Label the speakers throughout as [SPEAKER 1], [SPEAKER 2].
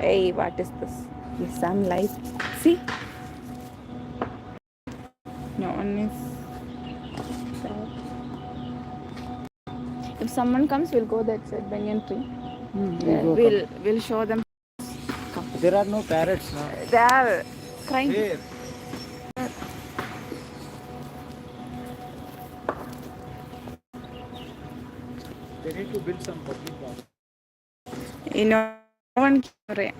[SPEAKER 1] Hey, what is this? Yes, I'm live. See? No one is. If someone comes, we'll go that side, banyan tree.
[SPEAKER 2] Hmm,
[SPEAKER 1] Yeah, we'll we'll show them.
[SPEAKER 2] There are no parrots now.
[SPEAKER 1] They are crying.
[SPEAKER 2] Here. They need to build some public.
[SPEAKER 1] You know, no one can പറയാം.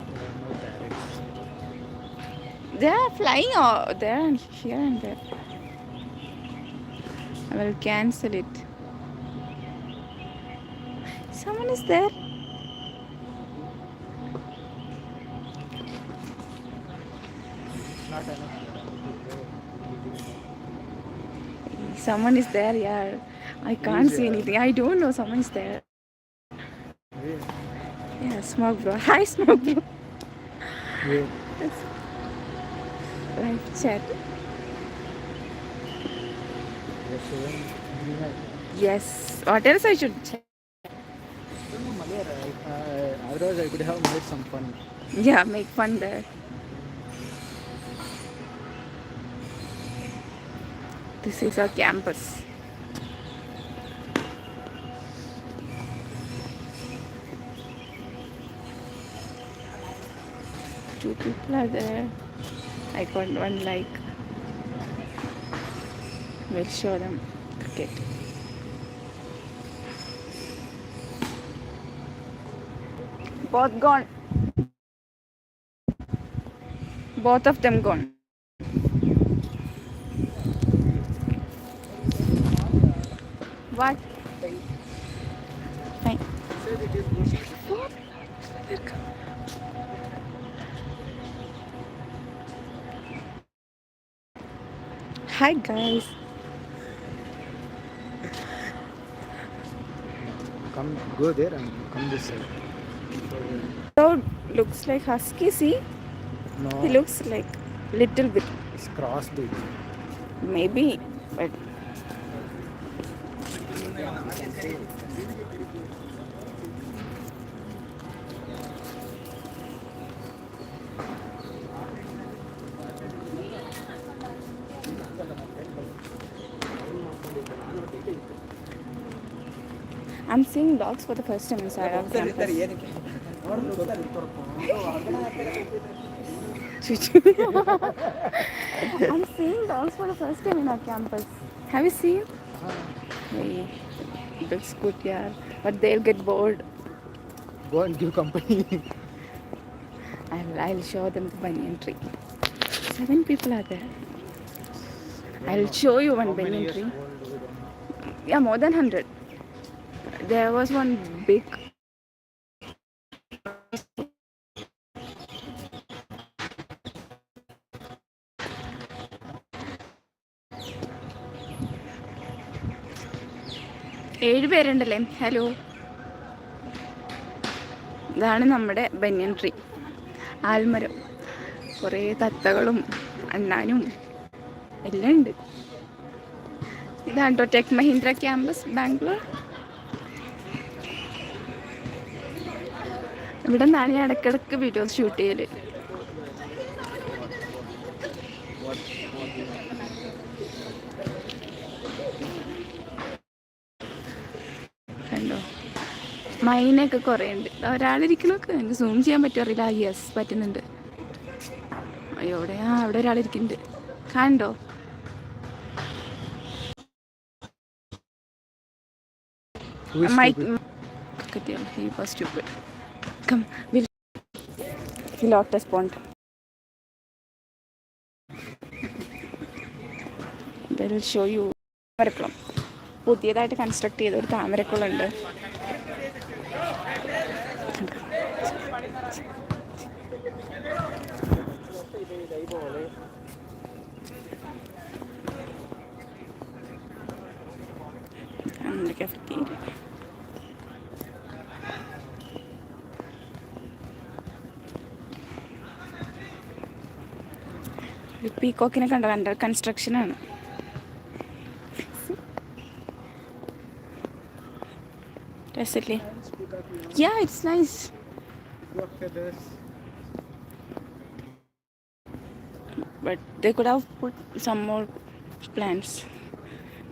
[SPEAKER 2] There are no parrots.
[SPEAKER 1] They are flying or there and here and there. I will cancel it. Someone is there.
[SPEAKER 2] Not enough.
[SPEAKER 1] Someone is there, yeah. I can't see anything. I don't know. Someone's there. Yeah, smoke bro. Hi, smoke bro. Live chat.
[SPEAKER 2] They're showing green light.
[SPEAKER 1] Yes. What else I should check?
[SPEAKER 2] I don't know, Malay, right? Uh, otherwise, I could have made some fun.
[SPEAKER 1] Yeah, make fun there. This is our campus. Two people are there. I got one like. We'll show them cricket. Both gone. Both of them gone. What? Fine. What? Hi guys.
[SPEAKER 2] Come, go there and come this side.
[SPEAKER 1] So looks like husky. See,
[SPEAKER 2] No,
[SPEAKER 1] he looks like little bit.
[SPEAKER 2] it's crossbreed.
[SPEAKER 1] Maybe, but I'm seeing dogs for the first time inside our campus. I'm seeing dogs for the first time in our campus. Have you seen? Hey, looks good, yeah. But they'll get bored.
[SPEAKER 2] Go and give company.
[SPEAKER 1] I'll, I'll show them the banyan tree. Seven people are there. I'll show you one banyan tree.
[SPEAKER 2] old we don't know.
[SPEAKER 1] Yeah, more than 100. There was one big. ഏഴ് പേരുണ്ടല്ലേ? Hello ഇതാണ് നമ്മുടെ banyan tree. ആൽമരം. കുറേ തത്തകളും അണ്ണാനും എല്ലാം ഉണ്ട്. ഇതാണ് tech Mahindra campus Bangalore. ഇവിടെ നിന്നാണ് ഞാൻ ഇടയ്ക്കിടയ്ക്ക് വീഡിയോസ് ഷൂട്ട് ചെയ്യൽ. കണ്ടോ? മൈനൊക്കെ കുറേ ഉണ്ട് ഒരാളിരിക്കണൊക്കെ? എനിക്ക് സൂം ചെയ്യാൻ പറ്റുമോ അറിയില്ല. യെസ് പറ്റുന്നുണ്ട്. അയ്യോ അവിടെ ആ അവിടെ ഒരാളിരിക്കുന്നുണ്ട്. കണ്ടോ?
[SPEAKER 2] ഈ
[SPEAKER 1] first.
[SPEAKER 2] Stupid?
[SPEAKER 1] Katyal, he was stupid. Come, we'll. Lotus Pond. They will show you Thamarakkulam പുതിയതായിട്ട് കൺസ്ട്രക്ട് ചെയ്ത ഒരു താമരക്കുളം ഉണ്ട് പീക്കോക്കിനെ കണ്ടോ അണ്ടർ കൺസ്ട്രക്ഷൻ ആണ് രസല്ലേ yeah it's nice
[SPEAKER 2] What feathers?
[SPEAKER 1] but they could have put some more plants.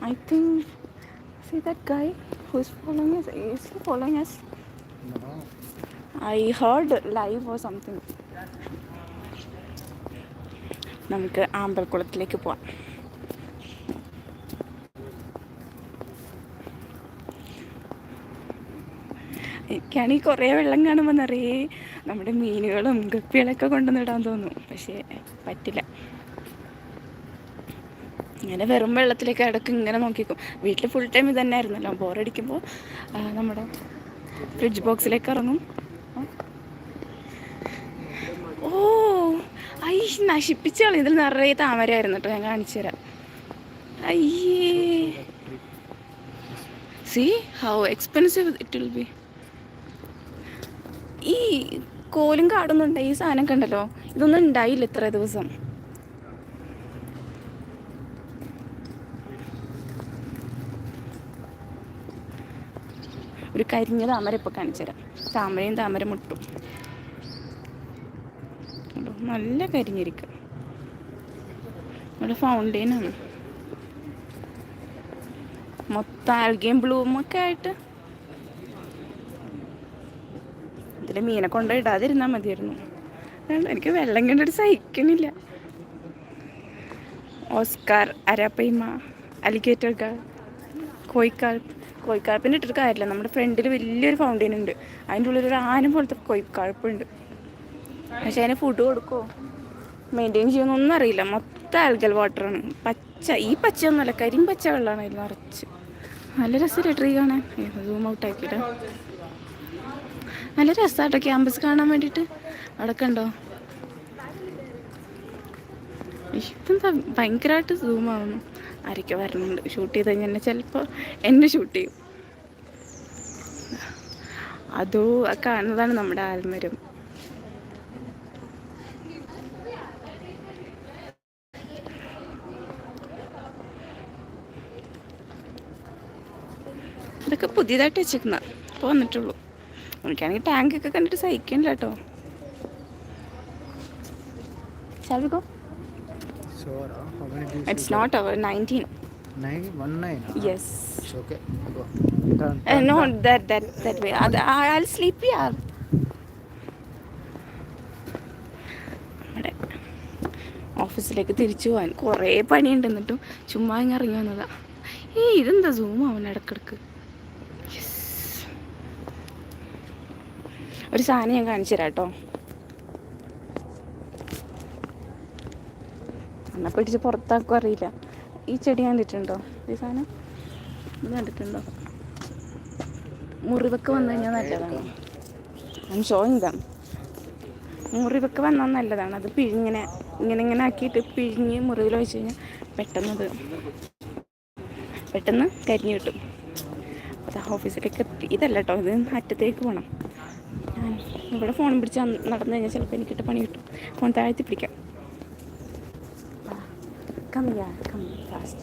[SPEAKER 1] I think. See that guy who's following us? Is he following us?
[SPEAKER 2] No.
[SPEAKER 1] I heard live or something. നമുക്ക് ആമ്പൽക്കുളത്തിലേക്ക് പോവാം. എനിക്കാണെങ്കിൽ കുറേ വെള്ളം കാണുമ്പോൾ നിറയെ നമ്മുടെ മീനുകളും ഗപ്പികളൊക്കെ കൊണ്ടുവന്നിടാൻ തോന്നും പക്ഷേ പറ്റില്ല. ഇങ്ങനെ വെറും വെള്ളത്തിലേക്ക് ഇടയ്ക്ക് ഇങ്ങനെ നോക്കിക്കും. വീട്ടിൽ ഫുൾ ടൈം ഇത് തന്നെ ആയിരുന്നല്ലോ ബോറടിക്കുമ്പോൾ നമ്മുടെ ഫ്രിഡ്ജ് ബോക്സിലേക്ക് ഇറങ്ങും. ഓ! ഐ നശിപ്പിച്ച കളി ഇതിൽ നിറയെ താമരയായിരുന്നു കേട്ടോ. ഞാൻ കാണിച്ചു തരാം. അയ്യേ. See how expensive it will be ഈ കോലും കാടൊന്നും ഈ സാധനം കണ്ടല്ലോ ഇതൊന്നും ഉണ്ടായില്ല ഇത്ര ദിവസം. ഒരു കരിഞ്ഞ താമര ഇപ്പോൾ കാണിച്ചു തരാം. താമരയും താമര മുട്ടും? നല്ല കരിഞ്ഞിരിക്കുക നമ്മുടെ ഫൗണ്ടെയിനാണ് മൊത്തം ആൽഗയും ഒക്കെ ആയിട്ട്. ഇതിൽ മീനെ കൊണ്ട് ഇടാതിരുന്നാൽ മതിയായിരുന്നു. എനിക്ക് വെള്ളം കണ്ടിട്ട് സഹിക്കണില്ല. Oscar arapaima alligator gar koi carp കോയിക്കാൾപ്പിന്റെ ഇട്ടിട്ട് കാര്യമില്ല. നമ്മുടെ ഫ്രണ്ടിൽ വലിയൊരു ഫൗണ്ടെയിൻ ഉണ്ട്. അതിന്റെ ഉള്ളിൽ ഒരു ആന പോലത്തെ കോയിക്കാർപ്പുണ്ട് പക്ഷെ അതിന് ഫുഡ് കൊടുക്കുമോ മെയിന്റെയിൻ ചെയ്യുമെന്നൊന്നും അറിയില്ല. മൊത്തം ആൽഗൽ വാട്ടറാണ് പച്ച ഈ പച്ചയൊന്നുമല്ല കരിം പച്ച വെള്ളമാണ് അതിൽ നിറച്ച്. നല്ല രസമല്ലേ ട്രീ കാണാൻ? സൂം ഔട്ട് ആക്കിയിട്ട്? നല്ല രസമാട്ടോ ക്യാമ്പസ് കാണാൻ വേണ്ടിയിട്ട്. അവിടെ കണ്ടോ? ഇതെന്താ ഭയങ്കരമായിട്ട് സൂം ആവുന്നു. ആരൊക്കെ വരണുണ്ട്. ഷൂട്ട് ചെയ്ത് കഴിഞ്ഞാൽ ചിലപ്പോൾ എന്നെ ഷൂട്ട് ചെയ്യും. അതോ കാണുന്നതാണ് നമ്മുടെ ആൽമരം. ഇതൊക്കെ പുതിയതായിട്ട് വെച്ചേക്കുന്ന ഇപ്പോൾ വന്നിട്ടുള്ളൂ എനിക്കാണെങ്കിൽ ടാങ്കൊക്കെ കണ്ടിട്ട് സഹിക്കണില്ല കേട്ടോ Shall we go?
[SPEAKER 2] Sure. How many do
[SPEAKER 1] It's not our 19.
[SPEAKER 2] Nine? One nine? huh?
[SPEAKER 1] Yes.
[SPEAKER 2] It's okay. Go. Turn.
[SPEAKER 1] Uh, no,
[SPEAKER 2] turn.
[SPEAKER 1] that that that way. I- I'll sleep here. നമ്മുടെ ഓഫീസിലേക്ക് തിരിച്ചു പോകാൻ കുറേ പണിയുണ്ട് എന്നിട്ടും ചുമ്മാ ഇങ്ങനെ ഇറങ്ങി വന്നതാ ഏയ് ഇതെന്താ സൂം അവൻ ഇടക്കിടക്ക് ഒരു സാധനം ഞാൻ കാണിച്ചു തരാം കേട്ടോ. എന്നെ പിടിച്ച് പുറത്താക്കും അറിയില്ല. ഈ ചെടി കണ്ടിട്ടുണ്ടോ? ഈ സാധനം? ഇത് കണ്ടിട്ടുണ്ടോ? മുറിവൊക്കെ വന്നു കഴിഞ്ഞാൽ നല്ലതാണ്. ഞാൻ ഷോയിങ് ദം മുറിവൊക്കെ വന്നാൽ നല്ലതാണ്. അത് പിഴിങ്ങനെ ഇങ്ങനെ ഇങ്ങനെ ആക്കിയിട്ട് പിഴിഞ്ഞ് മുറിവിൽ വെച്ച് കഴിഞ്ഞാൽ പെട്ടെന്ന് പെട്ടെന്നത് പെട്ടെന്ന് കരിഞ്ഞു കിട്ടും. അത് ഓഫീസിലേക്ക് എത്തി. ഇതല്ല കേട്ടോ ഇത് അറ്റത്തേക്ക് പോകണം ഇവിടെ ഫോൺ പിടിച്ച് നടന്നു കഴിഞ്ഞാൽ ചിലപ്പോൾ എനിക്കിട്ട് പണി കിട്ടും ഫോൺ താഴ്ത്തി പിടിക്കാം Come here, come fast.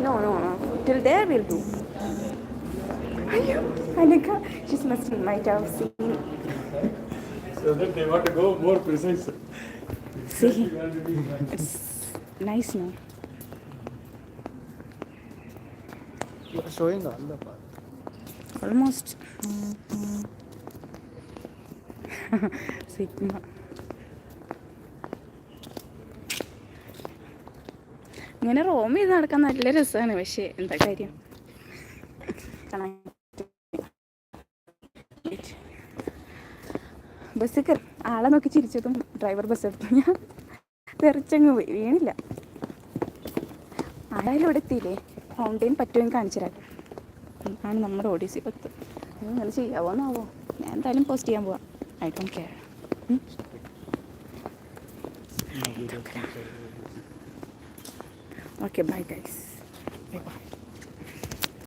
[SPEAKER 1] No, no, no. Till there we'll do. Ayyo, Anika, she must might have seen.
[SPEAKER 3] So that they want to go more precise.
[SPEAKER 1] See, it's nice now.
[SPEAKER 2] Showing all the part.
[SPEAKER 1] Almost. Sigma. ഇങ്ങനെ റോമിൽ നടക്കാൻ നല്ല രസമാണ് പക്ഷേ എന്താ കാര്യം bus കയറി. ആളെ നോക്കി ചിരിച്ചതും ഡ്രൈവർ ബസ് എടുത്തു. ഞാൻ തെറിച്ചങ്ങ് പോയി വീണില്ല. ആരായാലും ഇവിടെ എത്തിയില്ലേ? ഫൗണ്ടെയിൻ പറ്റുമെങ്കിൽ കാണിച്ചു ആണ് നമ്മുടെ ഒഡീസി പത്ത്. അത് ചെയ്യാവോ എന്നാവോ? ഞാൻ എന്തായാലും പോസ്റ്റ് ചെയ്യാൻ പോവാം. I don't care okay bye guys bye bye